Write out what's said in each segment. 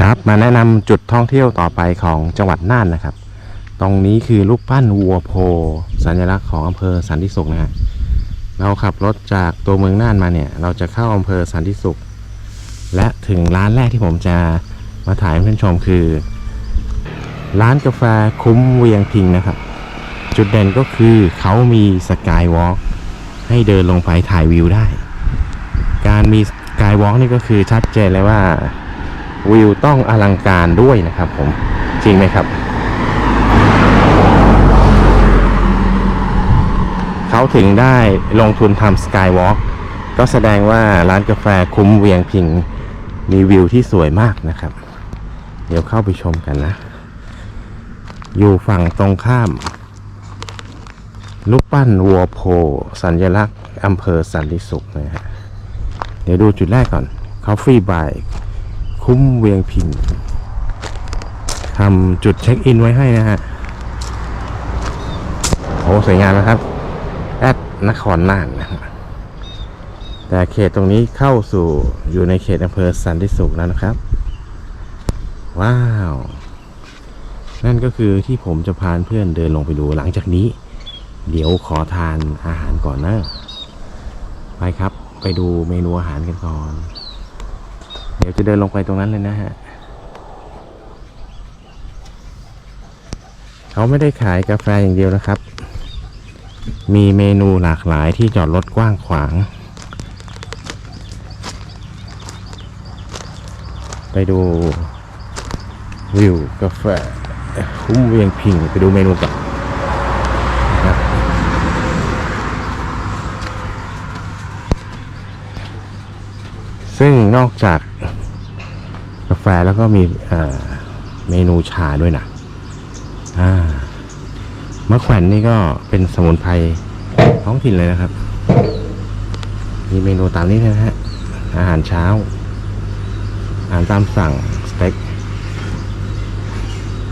ครับมาแนะนำจุดท่องเที่ยวต่อไปของจังหวัดน่านนะครับ ตรงนี้คือรูปปั้นวัวโพ สัญลักษณ์ของอำเภอสันติสุขนะฮะเราขับรถจากตัวเมืองน่านมาเนี่ย เราจะเข้าอำเภอสันติสุข และถึงร้านแรกที่ผมจะมาถ่ายให้เพื่อนชมคือ ร้านกาแฟคุ้มเวียงพิงนะครับ จุดเด่นก็คือเขามีสกายวอล์กให้เดินลงไปถ่ายวิวได้ การมีสกายวอล์กนี่ก็คือชัดเจนเลยว่า วิวต้องอลังการด้วยนะครับผมจริงไหมครับ เขาถึงได้ลงทุนทำสกายวอล์กก็แสดงว่าร้านกาแฟคุ้มเวียงพิง มีวิวที่สวยมากนะครับ เดี๋ยวเข้าไปชมกันนะ อยู่ฝั่งตรงข้ามลูกปั้นวัวโพ สัญลักษณ์อำเภอสันติสุขนะฮะเดี๋ยวดูจุดแรกก่อน Coffee by คุ้มเวียงพิงทำจุดเช็คอินไว้ให้นะฮะโอ้สวยงามนะครับแอดนครน่านนะฮะแต่เขตตรงนี้เข้าสู่อยู่ในเขตอำเภอสันติสุขแล้วนะครับ ว้าว นั่นก็คือที่ผมจะพาเพื่อนเดินลงไปดูหลังจากนี้ เดี๋ยวขอทานอาหารก่อนนะ ไปครับ ไปดูเมนูอาหารกันก่อน ดี๋ยวจะเดินลงไปตรงนั้นเลยนะฮะเขาไม่ได้ขายกาแฟอย่างเดียวนะครับ มีเมนูหลากหลายที่จอดรถกว้างขวาง ไปดูวิวกาแฟคุ้มเวียงพิงไปดูเมนูกันนะครับ ซึ่งนอกจากกาแฟแล้วก็มีเมนูชาด้วยนะมะแขวนนี่ก็เป็นสมุนไพรท้องถิ่นเลยนะครับ มีเมนูตามนี้นะฮะ อาหารเช้า อาหารตามสั่งสเต็ก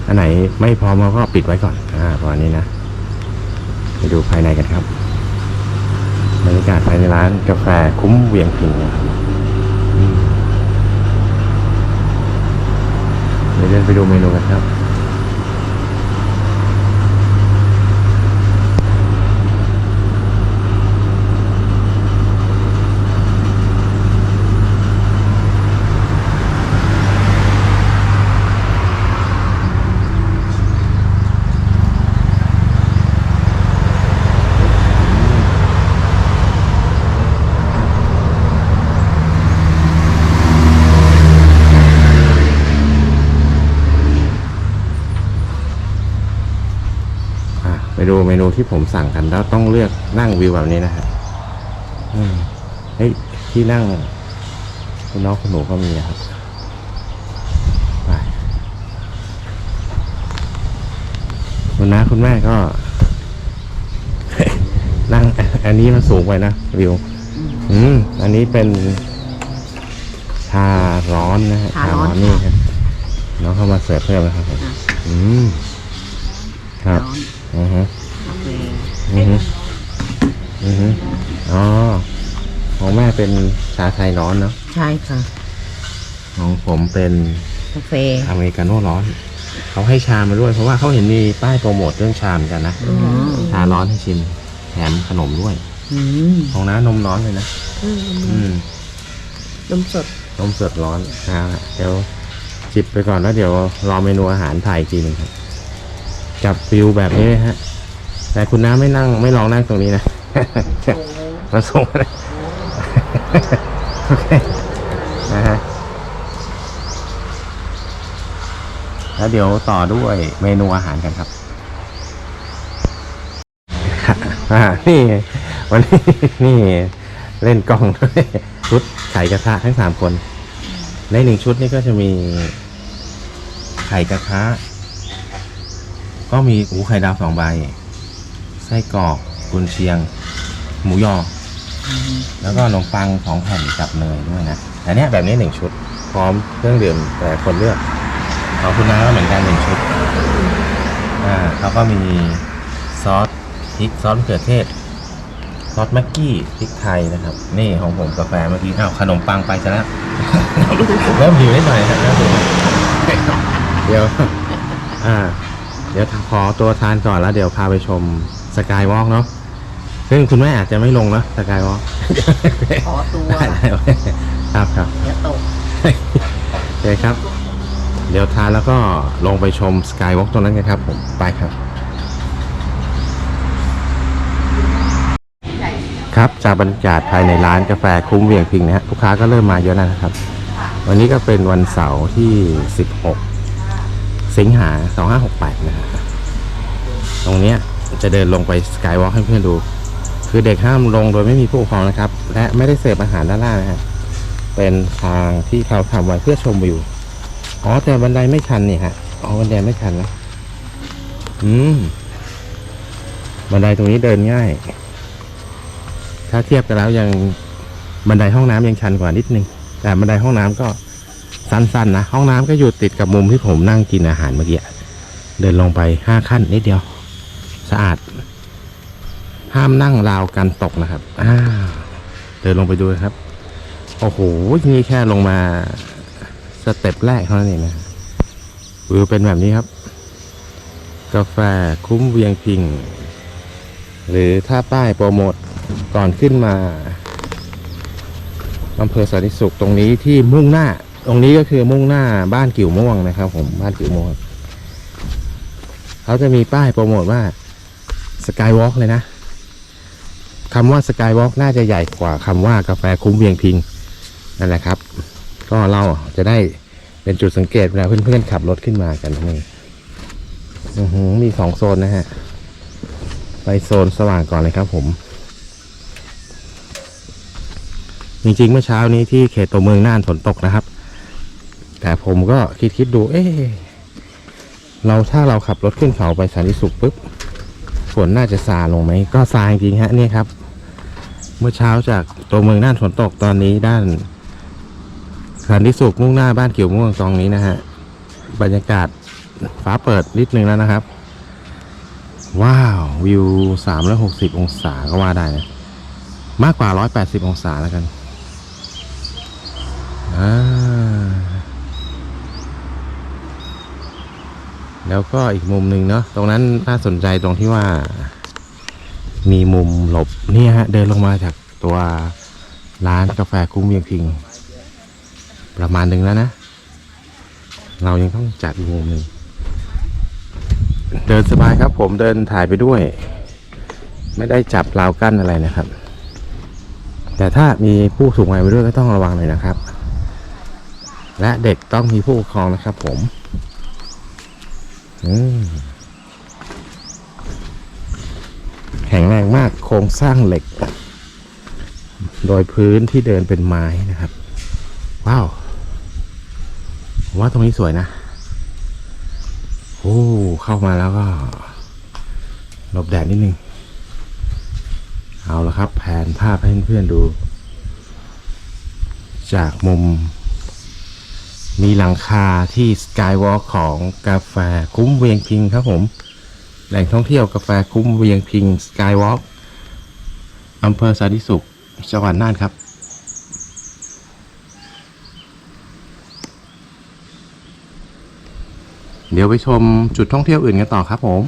อันไหนไม่พร้อมเราก็ปิดไว้ก่อน อ่าประมาณนี้นะ ไปดูภายในกันครับบรรยากาศภายในร้านกาแฟคุ้มเวียงพิงนะครับอืม เดินไปดูเมนูกันครับ ดูเมนูที่ผมสั่งกันแล้วต้องเลือกนั่งวิวแบบนี้นะฮะอืมเฮ้ยที่นั่งคุณน้องคุณหนูก็มีอะครับไปคุณน้าคุณแม่ก็นั่งอันนี้มันสูงไปนะวิว อืม อันนี้เป็นชาร้อนนะฮะชาร้อนนี่ครับน้องเข้ามาเสิร์ฟเพิ่มนะครับผมอืมครับร้ อนอือฮึกาแฟอือฮึอือฮึอ๋อของแม่เป็นชาไทยร้อนเนาะใช่ค่ะ ของผมเป็นกาแฟอเมริกาโน่ร้อน เขาให้ชามาด้วยเพราะว่าเขาเห็นมีป้ายโปรโมทเรื่องชาเหมือนกันนะอืมชาร้อนให้ชิมแถมขนมด้วยอืมของน้านมร้อนเลยนะอืมนมสดนมสดร้อนนะฮะเดี๋ยวจิบไปก่อนแล้วเดี๋ยวรอเมนูอาหารถ่ายอีกทีหนึงครับ จับฟิวแบบนี้นะฮะ แต่คุณน้าไม่นั่งไม่ลองนั่งตรงนี้นะมาส่งมาเลยโอเคนะฮะแล้วเดี๋ยวต่อด้วยเมนูอาหารกันครับอ่านี่วันนี้นี่เล่นกล้องด้วยชุดไข่กระทะทั้งสามคน ในหนึ่งชุดนี่ก็จะมีไข่กระทะ ก็มีหูไข่ดาวสองใบ ไส้กรอกกุนเชียง หมูยอ แล้วก็ขนมปังสองแผ่นกับเนยด้วยนะอันเนี้ยแบบนี้หนึ่งชุด พร้อมเครื่องดื่มแต่คนเลือกของคุณน้าก็เหมือนกันหนึ่งชุด อ่าเขาก็มีซอสพริกซอสมะเขือเทศ ซอสแม็กกี้พริกไทยนะครับ นี่ของผมกาแฟเมื่อกี้อ้าวขนมปังไปซะแล้วเริ่มหิวนิดหน่อยครับเริ่มหิวเดี๋ยว อ่า เดี๋ยวขอตัวทานก่อนแล้วเดี๋ยวพาไปชมสกายวอล์กเนาะซึ่งคุณแม่อาจจะไม่ลงเนาะสกายวอล์กขอตัวครับครับเดี๋ยวตกโอเคครับ เดี๋ยวทานแล้วก็ลงไปชมสกายวอล์กตรงนั้นกันครับ ผมไปครับ ครับจากบรรยากาศภายในร้านกาแฟคุ้มเวียงพิงนะฮะลูกค้าก็เริ่มมาเยอะแล้วนะครับ วันนี้ก็เป็นวันเสาร์ที่ 16 สิงหา 2568 นะฮะตรงเนี้ยจะเดินลงไปสกายวอล์กให้เพื่อนดู คือเด็กห้ามลงโดยไม่มีผู้ปกครองนะครับ และไม่ได้เสิร์ฟอาหารด้านล่างนะฮะเป็นทางที่เขาทำไว้เพื่อชมวิวอ๋อแต่บันไดไม่ชันนี่ฮะอ๋อบันไดไม่ชันนะอืมบันไดตรงนี้เดินง่าย ถ้าเทียบกันแล้วยังบันไดห้องน้ำยังชันกว่านิดนึง แต่บันไดห้องน้ำก็ สั้นๆนะห้องน้ำก็อยู่ติดกับมุมที่ผมนั่งกินอาหารเมื่อกี้เดินลงไปห้าขั้นนิดเดียว สะอาด ห้ามนั่งราวกันตกนะครับอ่าเดินลงไปดูครับ โอ้โหนี่แค่ลงมาสเต็ปแรกเท่านั้นเองนะวิวเป็นแบบนี้ครับ กาแฟคุ้มเวียงพิง หรือถ้าป้ายโปรโมทก่อนขึ้นมาอำเภอสันติสุขตรงนี้ที่มุ่งหน้า ตรงนี้ก็คือมุ่งหน้าบ้านกิ่วม่วงนะครับ ผมบ้านกิ่วม่วงเขาจะมีป้ายโปรโมทว่าสกายวอล์กเลยนะคำว่าสกายวอล์กน่าจะใหญ่กว่าคำว่ากาแฟคุ้มเวียงพิงนั่นแหละครับ ก็เราจะได้เป็นจุดสังเกตเวลาเพื่อนๆขับรถขึ้นมากันนั่นเองอือหือมีสองโซนนะฮะ ไปโซนสว่างก่อนเลยครับผม จริงๆเมื่อเช้านี้ที่เขตตัวเมืองน่านฝนตกนะครับ แต่ผมก็คิดคิดดู เอ๊เราถ้าเราขับรถขึ้นเขาไปสันติสุขปุ๊บฝนน่าจะซาลงไหม ก็ซาจริงฮะนี่ครับ เมื่อเช้าจากตัวเมืองน่านฝนตกตอนนี้ด้านสันติสุขมุ่งหน้าบ้านเกี่ยวม่วงตรงนี้นะฮะ บรรยากาศฟ้าเปิดนิดนึงแล้วนะครับ ว้าว วิวสามร้อยหกสิบองศาก็ว่าได้นะมากกว่าร้อยแปดสิบองศาแล้วกันอ่า แล้วก็อีกมุมหนึ่งเนาะตรงนั้นน่าสนใจตรงที่ว่า มีมุมหลบนี่ฮะ เดินลงมาจากตัวร้านกาแฟคุ้มเวียงพิง ประมาณหนึ่งแล้วนะ เรายังต้องจัดอีกมุมหนึ่งเดินสบายครับ ผมเดินถ่ายไปด้วย ไม่ได้จับราวกั้นอะไรนะครับ แต่ถ้ามีผู้สูงวัยไปด้วยก็ต้องระวังหน่อยนะครับ และเด็กต้องมีผู้ปกครองนะครับผม แข็งแรงมากโครงสร้างเหล็ก โดยพื้นที่เดินเป็นไม้นะครับ ว้าวผมว่าตรงนี้สวยนะ โอ้ เข้ามาแล้วก็หลบแดดนิดนึง เอาละครับแผนภาพให้เพื่อนๆดู จากมุม มีหลังคาที่สกายวอล์ของกาแฟคุ้มเวียงพิงครับผม แหล่งท่องเที่ยวกาแฟคุ้มเวียงพิงสกายวอล์อำเภอสาธิสุขจังหวัดน่านครับเดี๋ยวไปชมจุดท่องเที่ยวอื่นกันต่อครับผม